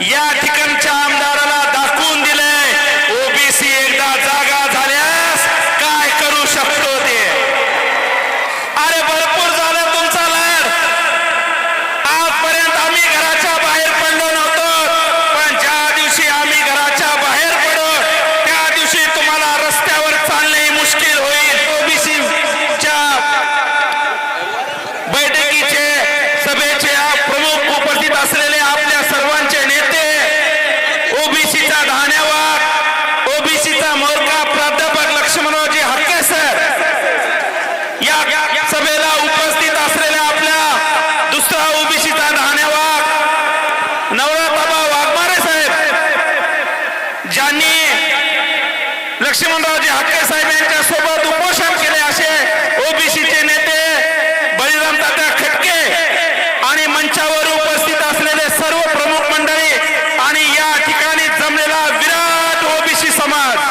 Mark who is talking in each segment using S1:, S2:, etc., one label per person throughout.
S1: या ठिकाणच्या आमदार लक्ष्मणरावजी हक्के साहेब यांच्या सोबत उपोषण केले असे ओबीसीचे नेते बळीराम तात्या खटके आणि मंचावर उपस्थित असलेले सर्व प्रमुख मंडळी आणि या ठिकाणी जमलेला विराट ओबीसी समाज.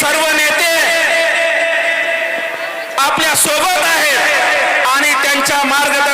S1: सर्व नेते आपल्यासोबत आहेत आणि त्यांच्या मार्गदर्शन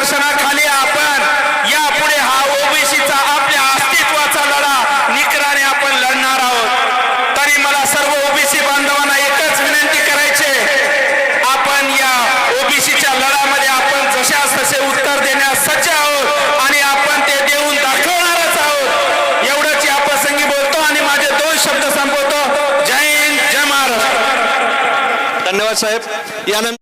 S2: धन्यवाद साहेब. यानंतर